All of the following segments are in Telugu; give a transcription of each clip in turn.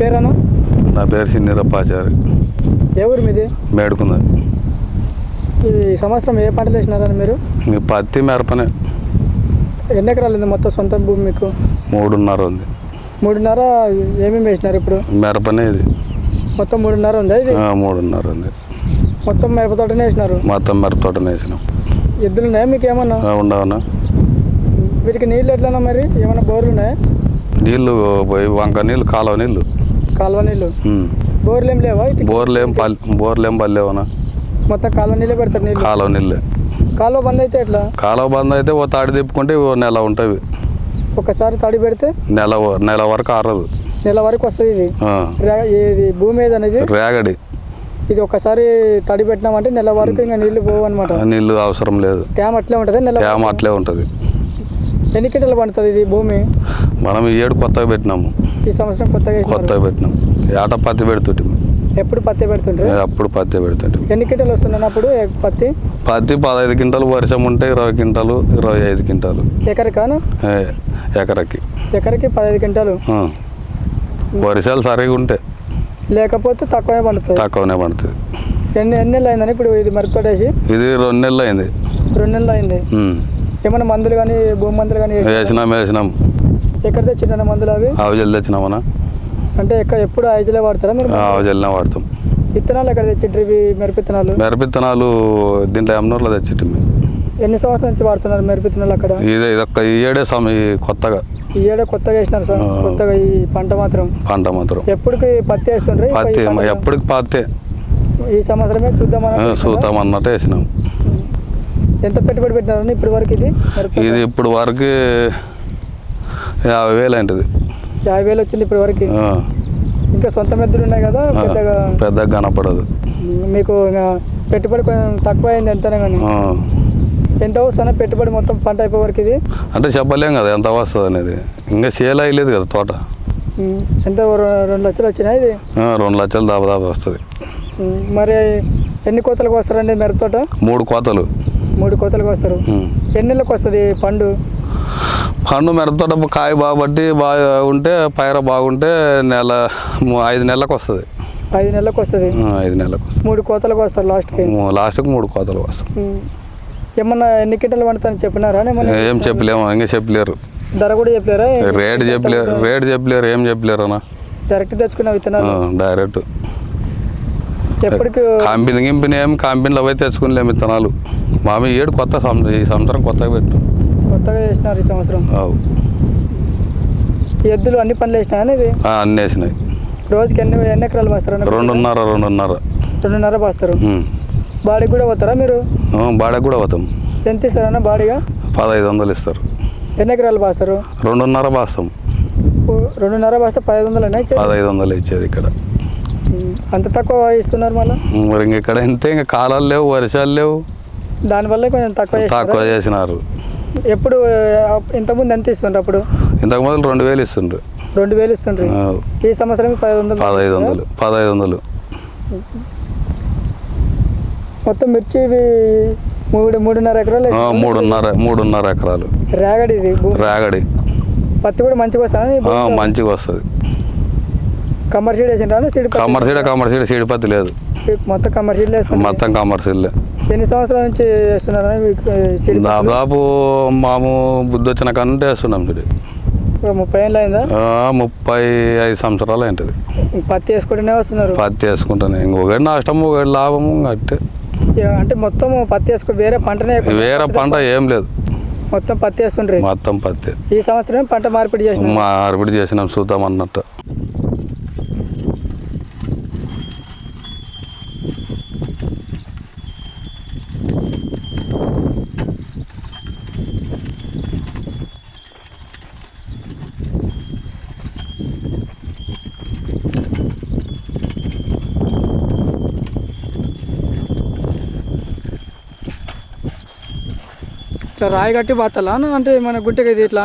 పేరను నా పేరు సిన్నిరప్పాచారి ఏ ఊరు మీది? మేడుకున్నది. ఈ సంవత్సరం ఏ పంటలు వేసినారని మీరు? మీ పత్తి మిరపనే. ఎన్ని ఎకరాలు ఉంది మొత్తం సొంత భూమి మీకు? మూడున్నర ఉంది. మూడున్నర ఏమేమి వేసినారు ఇప్పుడు? మిరపనే ఇది. మొత్తం మూడున్నర ఉందా ఇది? ఆ, మూడున్నర ఉంది. మొత్తం మిరప తోటనే వేసినారు? మొత్తం మిరప తోటనే వేసినాం. ఎద్దులు ఉన్నాయా మీకు ఏమన్నా? ఆ, ఉండవనా వీటికి నీళ్ళు ఎట్లన్నా మరి? ఏమన్నా బోర్లు ఉన్నాయా? నీళ్ళు పోయి వంక నీళ్ళు కాలువ నీళ్ళు. కాలువ నీళ్ళు. బోర్లు లేవా బోర్లేం పల్ బోర్లేం పల్లెవనా. మొత్తం కాలువ నీళ్ళే పెడతారు నీళ్ళు? కాలువ నీళ్ళే కాలువ బంద్ అయితే ఎట్లా? కాలువ బంద్ అయితే ఓ తాడి తిప్పుకుంటే ఓ నెల ఉంటుంది. ఒకసారి తడి పెడితే? నెల నెల వరకు ఆరదు. నెల వరకు వస్తుంది ఇది? ఇది భూమి ఏదనేది రేగడి. ఇది ఒకసారి తడి పెట్టినామంటే నెల వరకు ఇంకా నీళ్ళు పోవు అనమాట ఆ, నీళ్ళు అవసరం లేదు. తేమ అట్లే ఉంటుంది నెల తేమ అట్లే ఉంటుంది. ఎన్ని కింటలు పండుతుంది ఇది భూమి? మనం ఏడు కొత్తగా పెట్టినాము. ఈ సంవత్సరం కొత్తగా. కొత్తగా పెట్టినాం. ఏట పత్తి పెడుతుంటే ఎప్పుడు పత్తి పెడుతుంటారు అప్పుడు పత్తి పెడుతుంటే. ఎన్ని కింటలు వస్తున్నాయి అప్పుడు పత్తి? పత్తి పదహైదు క్వింటాలు వర్షం ఉంటే ఇరవై క్వింటాలు ఇరవై ఐదు క్వింటాలు. ఎకరికాను? ఎకరకి. ఎకరికి పదహైదు క్వింటాలు. వర్షాలు సరిగా ఉంటే లేకపోతే తక్కువే పండుతుంది. తక్కువనే పడుతుంది. ఎన్ని ఎన్ని నెలలు అయిందని ఇప్పుడు ఇది మిరపతోట వేసి ఇది రెండు నెలలు అయింది. రెండు నెలలు అయింది. ఏమైనా మందులు కానీ భూమి మందులు కానీ వేసినాం వేసినాం. ఎక్కడ తెచ్చిన మందులు అవి ఆవుజల్లి తెచ్చినామనా అంటే ఎక్కడ ఎప్పుడు ఐజలే వాడతారా మీరు ఆవుజల్లినే వాడతాం. విత్తనాలు ఎక్కడ తెచ్చిండ్రు ఇవి మిరప విత్తనాలు మిరపిత్తనాలు దీంట్లో ఎమ్నూరులో తెచ్చిట్టు ఎన్ని సంవత్సరాల నుంచి వాడుతున్నారు మిరప విత్తనాలు అక్కడ? ఇది ఇదొక్క ఈ ఏడే ఈ కొత్తగా. ఈ ఏడా కొత్తగా వేసినారు సార్. కొత్తగా ఈ పంట మాత్రం. పంట మాత్రం. ఎప్పటికి పత్తి వేస్తుండ్రు పత్తి ఎప్పటికి పత్తే. ఈ సంవత్సరమే చూద్దామని సూతాం అన్నట్టు వేసినాం. ఎంత పెట్టుబడి పెట్టినారని ఇప్పటి వరకు ఇది? ఇది ఇప్పుడు వరకు యాభై వేలు ఏంటిది యాభై వేలు వచ్చింది ఇప్పటి వరకు? ఆ, ఇంకా సొంత మెద్దలు ఉన్నాయి కదా పెద్దగా? పెద్దగా కనపడదు. మీకు పెట్టుబడి కొంచెం తక్కువ అయింది ఎంతనే కానీ. ఎంత వస్తున్నా పెట్టుబడి మొత్తం పంట అయిపోయే వరకు ఇది? అంటే చెప్పలేం కదా ఎంత వస్తుంది అనేది. ఇంకా సేల్ అయ్యలేదు కదా తోట. ఎంత రెండు లక్షలు వచ్చినాయి ఇది? రెండు లక్షలు దాదాపు వస్తుంది. మరి ఎన్ని కోతలకు వస్తారండి మిరప తోట? మూడు కోతలు. మూడు కోతలకు వస్తారు. ఎన్ని నెలలకు వస్తుంది పండు? పండు మిరపతోట కాయ బాగుబట్టి బాగా ఉంటే పైర బాగుంటే నెల ఐదు నెలలకు వస్తుంది. ఐదు నెలలకు వస్తుంది? ఐదు నెలలకు వస్తుంది. మూడు కోతలకు వస్తారు లాస్ట్కి? లాస్ట్కి మూడు కోతలు వస్తాయి ఉమ్, ఏమన్నా ఎన్ని కింటలు పండుతారని చెప్పినారా? ఏం చెప్పలేము ఇంకా చెప్పలేరు. ధర కూడా చెప్పారా రేట్ చెప్పలేరు రేట్ చెప్పలేరు ఏం చెప్పలేరు అన్న. డైరెక్ట్ తెచ్చుకున్న విత్తనాలు? డైరెక్ట్. ఎప్పటికి? కంపెనీ గింపిని ఏం కంపెనీలో పోయి తెచ్చుకునిలేము విత్తనాలు. మామి ఏడు కొత్త ఈ సంవత్సరం కొత్తగా పెట్టు. కొత్తగా చేసినారు ఈ సంవత్సరం. అవు. ఎద్దులు అన్ని పనులు వేసినాయని ఆ, అన్నీ వేసినాయి రోజుకి ఎన్ని ఎన్ని ఎకరాలు పాస్తారు రెండున్నర రెండున్నర. రెండున్నర పాస్తారు. బాడీకి కూడా పోతారా మీరు? బాడకు కూడా పోతాం. ఎంత ఇస్తారన్న బాడీగా? పదహైదు వందలు ఇస్తారు. ఎన్ని ఎకరాలు పాస్తారు? రెండున్నర బాస్తాం ఓ, రెండున్నర పాస్తే పదిహేదు వందలు అయినా ఇచ్చేది? పదహైదు వందలు ఇచ్చేది ఇక్కడ. అంత తక్కువ ఇస్తున్నారు మళ్ళీ? మరి ఇంక ఇక్కడ ఇంతే ఇంకా కాలాలు లేవు వర్షాలు లేవు. దానివల్ల కొంచెం తక్కువ తక్కువ? చేసినారు. ఎప్పుడు ఇంతకుముందు ఎంత ఇస్తుండ్రు అప్పుడు? ఇంతకు మొదలు రెండు వేలు ఇస్తుండ్రు. రెండు వేలు ఇస్తుండ్రు. ఈ సంవత్సరం పదిహేదు వందలు పదహైదు వందలు పదహైదు వందలు. మొత్తం మిర్చి మూడు మూడున్నర ఎకరాలు. మూడున్నర మూడున్నర ఎకరాలు. రేగడి ఇది రాగడి. పత్తి కూడా మంచిగా వస్తాను ఆ, మంచిగా వస్తుంది. కమర్షియల్ వేసిండ్రా సీడ్ పత్తి? కమర్సీడ కమర్సీడ సీడిపత్తి లేదు. మొత్తం కమర్షియల్ వేస్తుంది మొత్తం కమర్సీలే ఎన్ని సంవత్సరాల నుంచి పత్తులు? దాదాపు మాము బుద్ధి వచ్చిన కంటే వేస్తున్నాం ఇది. ముప్పై ఏళ్ళు అయిందా? ముప్పై ఐదు సంవత్సరాలు ఏంటిది పత్తి వేసుకుంటూనే వస్తున్నారు? పత్తి వేసుకుంటాను. ఇంకొకటి నష్టము ఒకటి లాభము అట్టే. అంటే మొత్తం పత్తి వేసుకో వేరే పంటనే. వేరే పంట ఏం లేదు. మొత్తం పత్తి వేస్తుండ్రి? మొత్తం పత్తి. ఈ సంవత్సరం పంట మార్పిడి చేసిన మా అరబడి చేసినాం చూద్దాం అన్నట్టు. ఇట్లా రాయి కట్టి బాతాలా అంటే మన గుంటకి ఇది ఇట్లా?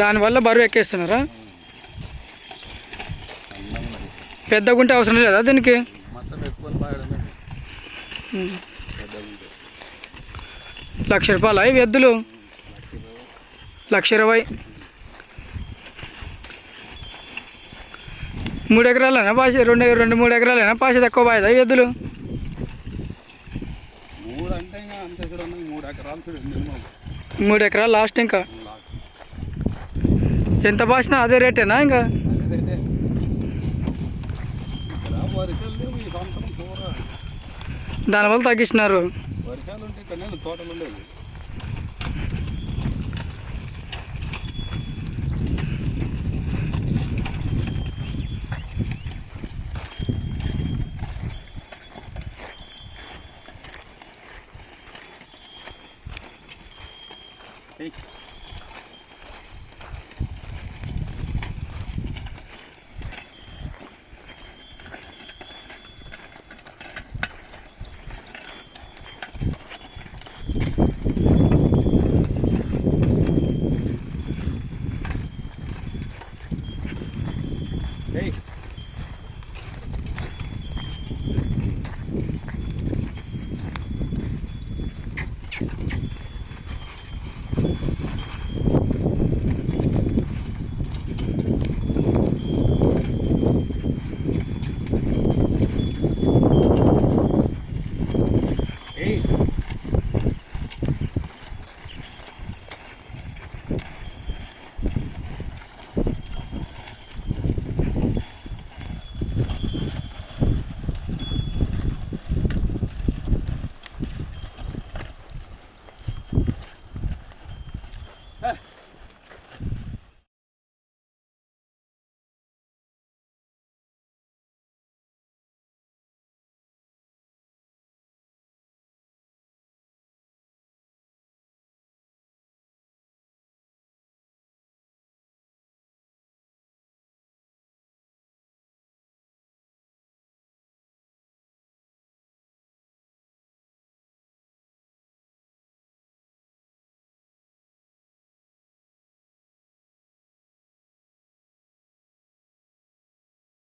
దానివల్ల బరువు ఎక్కేస్తున్నారా? పెద్ద గుంట అవసరం లేదా దీనికి? లక్ష రూపాయలు అవి ఎద్దులు? లక్ష ఇరవై. మూడు ఎకరాలైనా పాసి రెండు రెండు మూడు ఎకరాలైనా పాసి తక్కువ పాయదా ఎద్దులు? మూడు ఎకరాలు లాస్ట్ ఇంకా? ఎంత బాసినా అదే రేటేనా ఇంకా? దానివల్ల తగ్గించినారు. Thank you.